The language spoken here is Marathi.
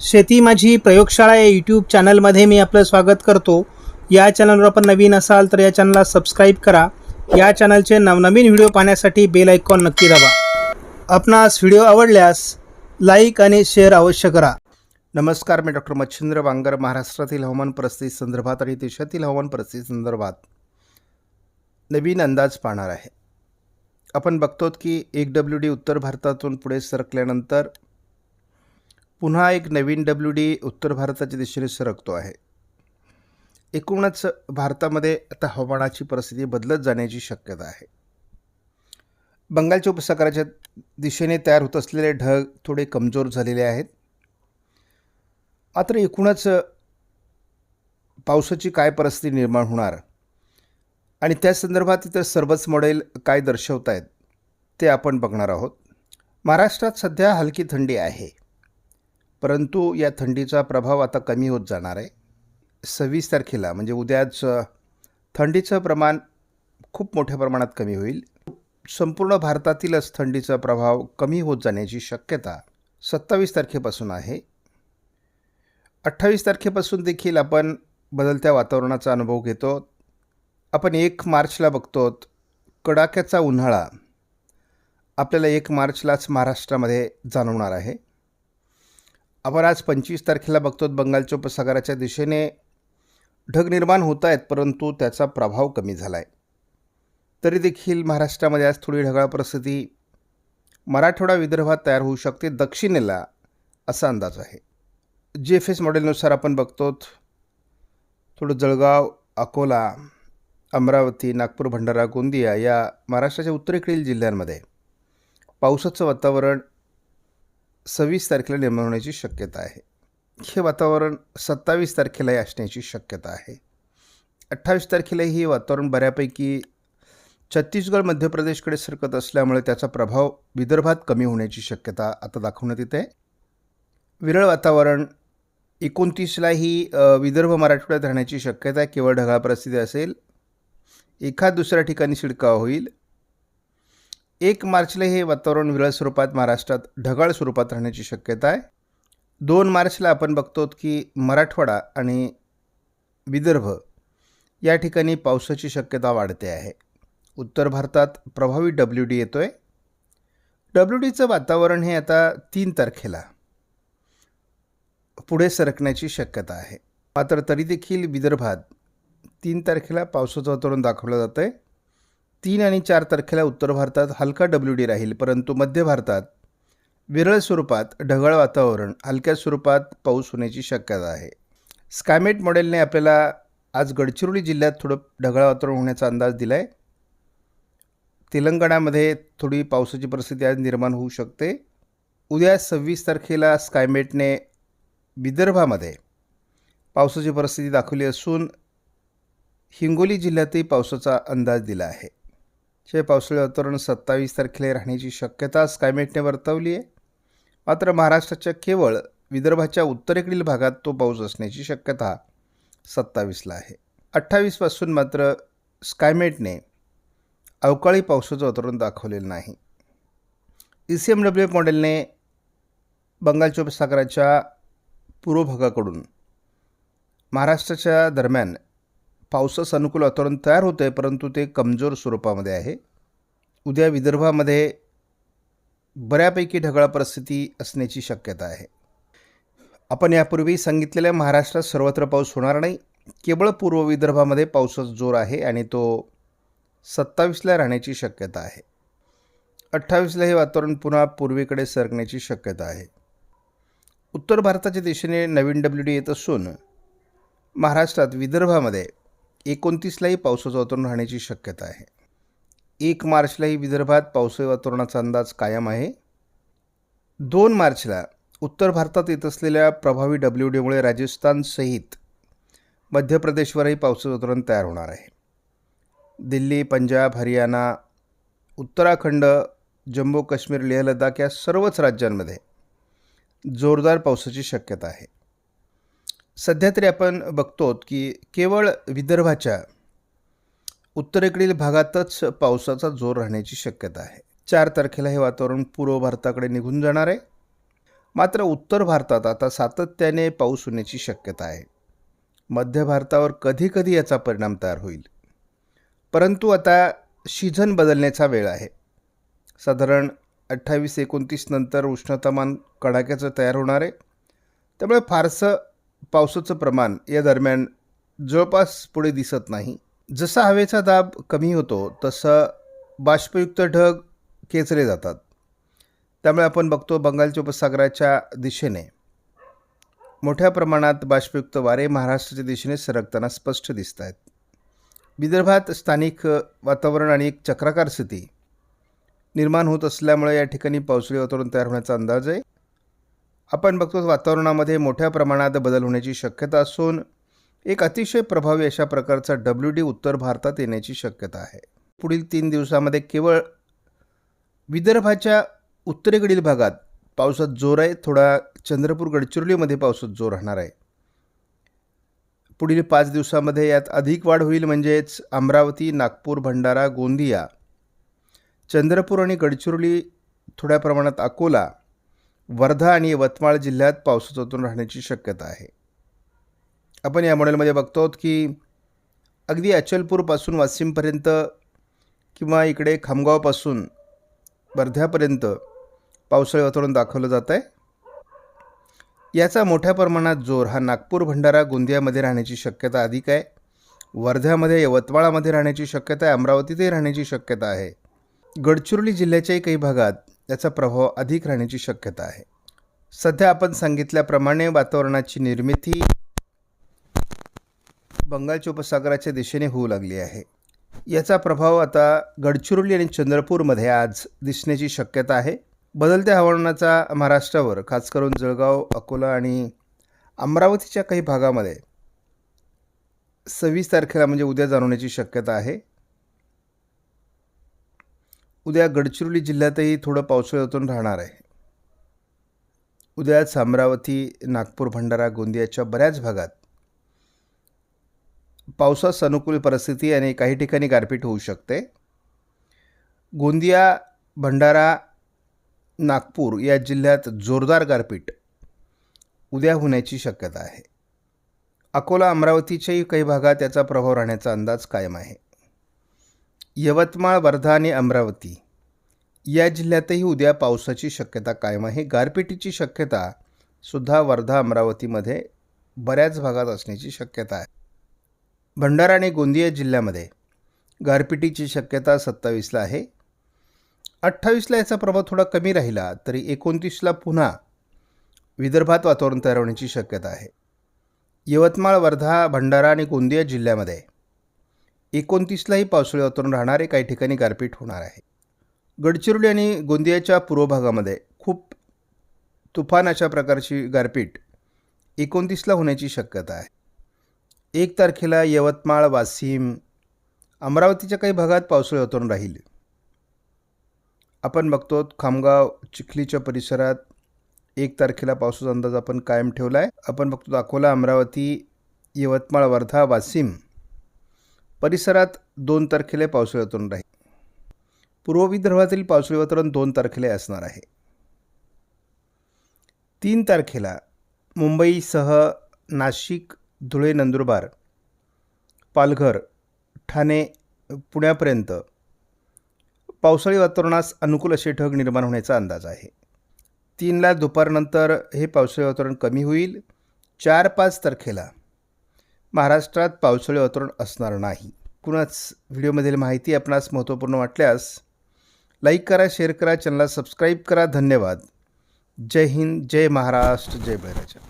शेती माझी प्रयोगशाळा या यूट्यूब चॅनलमध्ये मी आपलं स्वागत करतो. या चॅनलवर आपण नवीन असाल तर या चॅनलला सबस्क्राईब करा. या चॅनलचे नवनवीन व्हिडिओ पाहण्यासाठी बेल आयकॉन नक्की दाबा. आपणास व्हिडिओ आवडल्यास लाईक आणि शेअर अवश्य करा. नमस्कार मी डॉक्टर मच्छिंद्र वांगर महाराष्ट्रातील हवामान परिस्थिती संदर्भात आणि देशातील हवामान परिस्थिती संदर्भात नवीन अंदाज पाहणार आहे. आपण बघतो की एक डब्ल्यू डी उत्तर भारतातून पुढे सरकल्यानंतर पुन्हा एक नवीन डब्ल्यू डी उत्तर भारताच्या दिशेने सरकतो आहे. एकूणच भारतामध्ये आता हवामानाची परिस्थिती बदलत जाण्याची शक्यता आहे. बंगालच्या उपसागराच्या दिशेने तयार होत असलेले ढग थोडे कमजोर झालेले आहेत. मात्र एकूणच पावसाची काय परिस्थिती निर्माण होणार? आणि त्या संदर्भात इतर सर्वच मॉडेल काय दर्शवत आहेत ते आपण बघणार आहोत. महाराष्ट्रात सध्या हलकी थंडी आहे. परंतु या थंडीचा प्रभाव आता कमी होत जाणार आहे. सव्वीस तारखेला म्हणजे उद्याच थंडीचं प्रमाण खूप मोठ्या प्रमाणात कमी होईल. संपूर्ण भारतातीलच थंडीचा प्रभाव कमी होत जाण्याची शक्यता सत्तावीस तारखेपासून आहे. अठ्ठावीस तारखेपासून देखील आपण बदलत्या वातावरणाचा अनुभव घेतो. आपण एक मार्चला बघतो कडाक्याचा उन्हाळा आपल्याला एक मार्चलाच महाराष्ट्रामध्ये जाणवणार आहे. आपण आज पंचवीस तारखेला बघतो बंगालच्या उपसागराच्या दिशेने ढग निर्माण होत आहेत परंतु त्याचा प्रभाव कमी झाला आहे तरी देखील महाराष्ट्रामध्ये आज थोडी ढगाळ परिस्थिती. मराठवाडा विदर्भात तयार होऊ शकते दक्षिणेला असा अंदाज आहे. जी एफ एस मॉडेलनुसार आपण बघतो थोडं जळगाव अकोला अमरावती नागपूर भंडारा गोंदिया या महाराष्ट्राच्या उत्तरेकडील जिल्ह्यांमध्ये पावसाचं वातावरण सव्वीस तारखेला निर्माण होण्याची शक्यता आहे. हे वातावरण सत्तावीस तारखेलाही असण्याची शक्यता आहे. अठ्ठावीस तारखेलाही हे वातावरण बऱ्यापैकी छत्तीसगड मध्य प्रदेशकडे सरकत असल्यामुळे त्याचा प्रभाव विदर्भात कमी होण्याची शक्यता आता दाखवण्यात येते. विरळ वातावरण एकोणतीसलाही विदर्भ मराठवाड्यात राहण्याची शक्यता आहे. केवळ ढगाळ परिस्थिती असेल. एखाद दुसऱ्या ठिकाणी शिडकाव होईल. एक मार्चला हे वातावरण विरळ स्वरूपात महाराष्ट्रात ढगाळ स्वरूपात राहण्याची शक्यता आहे. दोन मार्चला आपण बघतो की मराठवाडा आणि विदर्भ या ठिकाणी पावसाची शक्यता वाढते आहे. उत्तर भारतात प्रभावी डब्ल्यू डी येतो आहे डब्ल्यू डीचं वातावरण हे आता तीन तारखेला पुढे सरकण्याची शक्यता आहे. मात्र तरी देखील विदर्भात तीन तारखेला पावसाचं वातावरण दाखवलं जातं आहे तीन आणि चार तारखेला उत्तर भारतात हलका डब्ल्यू डी राहील परंतु मध्य भारतात विरळ स्वरूपात ढगाळ वातावरण हलक्या स्वरूपात पाऊस होण्याची शक्यता आहे. स्कायमेट मॉडेलने आपल्याला आज गडचिरोली जिल्ह्यात थोडं ढगाळ वातावरण होण्याचा अंदाज दिला आहे तेलंगणामध्ये थोडी पावसाची परिस्थिती आज निर्माण होऊ शकते. उद्या सव्वीस तारखेला स्कायमेटने विदर्भामध्ये पावसाची परिस्थिती दाखवली असून हिंगोली जिल्ह्यातही पावसाचा अंदाज दिला आहे. चे पावसाळी वातावरण सत्तावीस तारखेला राहण्याची शक्यता स्कायमेटने वर्तवली आहे. मात्र महाराष्ट्राच्या केवळ विदर्भाच्या उत्तरेकडील भागात तो पाऊस असण्याची शक्यता सत्तावीसला आहे. अठ्ठावीसपासून मात्र स्कायमेटने अवकाळी पावसाचं वातावरण दाखवलेलं नाही. ई सी एम डब्ल्यू मॉडेलने बंगालच्या उपसागराच्या पूर्व भागाकडून महाराष्ट्राच्या दरम्यान पावसास अनुकूल वातावरण तयार होतं आहे परंतु ते कमजोर स्वरूपामध्ये आहे. उद्या विदर्भामध्ये बऱ्यापैकी ढगाळ परिस्थिती असण्याची शक्यता आहे. आपण यापूर्वी सांगितलेल्या महाराष्ट्रात सर्वत्र पाऊस होणार नाही. केवळ पूर्व विदर्भामध्ये पावसाचा जोर आहे आणि तो सत्तावीसला राहण्याची शक्यता आहे. अठ्ठावीसला हे वातावरण पुन्हा पूर्वेकडे सरकण्याची शक्यता आहे. उत्तर भारताच्या दिशेने नवीन डब्ल्यू डी येत असून महाराष्ट्रात विदर्भामध्ये एकोणतीसलाही पावसाचं वातावरण राहण्याची शक्यता आहे. एक मार्चलाही विदर्भात पावसाळी वातावरणाचा अंदाज कायम आहे. दोन मार्चला उत्तर भारतात येत असलेल्या प्रभावी डब्ल्यू डीमुळे राजस्थानसहित मध्य प्रदेशवरही पावसाचं वातावरण तयार होणार आहे. दिल्ली पंजाब हरियाणा उत्तराखंड जम्मू काश्मीर लेह लडाख या सर्वच राज्यांमध्ये जोरदार पावसाची शक्यता आहे. सध्या तरी आपण बघतो की केवळ विदर्भाच्या उत्तरेकडील भागातच पावसाचा जोर राहण्याची शक्यता आहे. चार तारखेला हे वातावरण पूर्व भारताकडे निघून जाणार आहे. मात्र उत्तर भारतात आता सातत्याने पाऊस होण्याची शक्यता आहे. मध्य भारतावर कधीकधी याचा परिणाम तयार होईल. परंतु आता सीझन बदलण्याचा वेळ आहे. साधारण अठ्ठावीस एकोणतीस नंतर उष्णतामान कडाक्याचं तयार होणार आहे. त्यामुळे फारसं पावसाचं प्रमाण या दरम्यान जवळपास पुढे दिसत नाही. जसा हवेचा दाब कमी होतो तसं बाष्पयुक्त ढग खेचले जातात. त्यामुळे आपण बघतो बंगालच्या उपसागराच्या दिशेने. मोठ्या प्रमाणात बाष्पयुक्त वारे महाराष्ट्राच्या दिशेने सरकताना स्पष्ट दिसत आहेत. विदर्भात स्थानिक वातावरण आणि एक चक्राकार स्थिती निर्माण होत असल्यामुळे या ठिकाणी पावसाळी वातावरण तयार होण्याचा अंदाज आहे. आपण बघतो वातावरणामध्ये मोठ्या प्रमाणात बदल होण्याची शक्यता असून एक अतिशय प्रभावी अशा प्रकारचा डब्ल्यू डी उत्तर भारतात येण्याची शक्यता आहे. पुढील तीन दिवसामध्ये केवळ विदर्भाच्या उत्तरेकडील भागात पावसात जोर आहे. थोडा चंद्रपूर गडचिरोलीमध्ये पावसात जोर राहणार आहे. पुढील पाच दिवसामध्ये यात अधिक वाढ होईल म्हणजेच अमरावती नागपूर भंडारा गोंदिया चंद्रपूर आणि गडचिरोली थोड्या प्रमाणात अकोला वर्धा आणि यवतमाळ जिल्ह्यात पावसातून राहण्याची शक्यता आहे. आपण या मॉडेलमध्ये बघतो आहोत की अगदी अचलपूरपासून वाशिमपर्यंत किंवा इकडे खामगावपासून वर्ध्यापर्यंत पावसाळी वातावरण दाखवलं जात आहे याचा मोठ्या प्रमाणात जोर हा नागपूर भंडारा गोंदियामध्ये राहण्याची शक्यता अधिक आहे. वर्ध्यामध्ये यवतमाळामध्ये राहण्याची शक्यता आहे अमरावतीतही राहण्याची शक्यता आहे. गडचिरोली जिल्ह्याच्याही काही भागात याचा प्रभाव अधिक राहण्याची शक्यता आहे. सध्या आपण सांगितल्याप्रमाणे वातावरणाची निर्मिती बंगालच्या उपसागराच्या दिशेने होऊ लागली आहे. याचा प्रभाव आता गडचिरोली आणि चंद्रपूरमध्ये आज दिसण्याची शक्यता आहे. बदलत्या हवामानाचा महाराष्ट्रावर खास करून जळगाव अकोला आणि अमरावतीच्या काही भागामध्ये सव्वीस तारखेला म्हणजे उद्या जाणवण्याची शक्यता आहे. उद्या गडचिरोली जिल्ह्यातही थोडं पावसाळ्यातून राहणार आहे. उद्या अमरावती नागपूर भंडारा गोंदियाच्या बऱ्याच भागात पावसास अनुकूल परिस्थिती आणि काही ठिकाणी गारपीट होऊ शकते. गोंदिया भंडारा नागपूर या जिल्ह्यात जोरदार गारपीट उद्या होण्याची शक्यता आहे. अकोला अमरावतीच्याही काही भागात याचा प्रभाव राहण्याचा अंदाज कायम आहे. यवतमाळ वर्धा आणि अमरावती. या जिल्ह्यातही उद्या पावसाची शक्यता कायम आहे. गारपिटीची शक्यता सुद्धा वर्धा अमरावतीमध्ये बऱ्याच भागात असण्याची शक्यता आहे. भंडारा आणि गोंदिया जिल्ह्यामध्ये गारपिटीची शक्यता सत्तावीसला आहे. अठ्ठावीसला याचा प्रभाव थोडा कमी राहिला तरी एकोणतीसला पुन्हा विदर्भात वातावरण तयार होण्याची शक्यता आहे. यवतमाळ वर्धा भंडारा आणि गोंदिया जिल्ह्यामध्ये एकोणतीसलाही पावसाळी वातावरण राहणारे काही ठिकाणी गारपीट होणार आहे. गडचिरोली आणि गोंदियाच्या पूर्व भागामध्ये खूप तुफान अशा प्रकारची गारपीट एकोणतीसला होण्याची शक्यता आहे. एक तारखेला यवतमाळ वाशिम अमरावतीच्या काही भागात पावसाळी वातावरण राहील. आपण बघतो खामगाव चिखलीच्या परिसरात एक तारखेला पावसाचा अंदाज आपण कायम ठेवला आहे आपण बघतो अकोला अमरावती यवतमाळ वर्धा वाशिम परिसरात दोन तारखेला पावसाळी वातावरण राहील. पूर्व विदर्भातील पावसाळी वातावरण दोन तारखेला असणार आहे. तीन तारखेला मुंबईसह नाशिक धुळे नंदुरबार पालघर ठाणे पुण्यापर्यंत पावसाळी वातावरणास अनुकूल असे ढग निर्माण होण्याचा अंदाज आहे. तीनला दुपारनंतर हे पावसाळी वातावरण कमी होईल. चार पाच तारखेला महाराष्ट्रात पावसाळी वातावरण असणार नाही. कुणाच व्हिडिओमधील माहिती आपणास महत्त्वपूर्ण वाटल्यास लाईक करा शेअर करा चॅनलला सबस्क्राईब करा. धन्यवाद. जय हिंद जय महाराष्ट्र जय बळीराजा.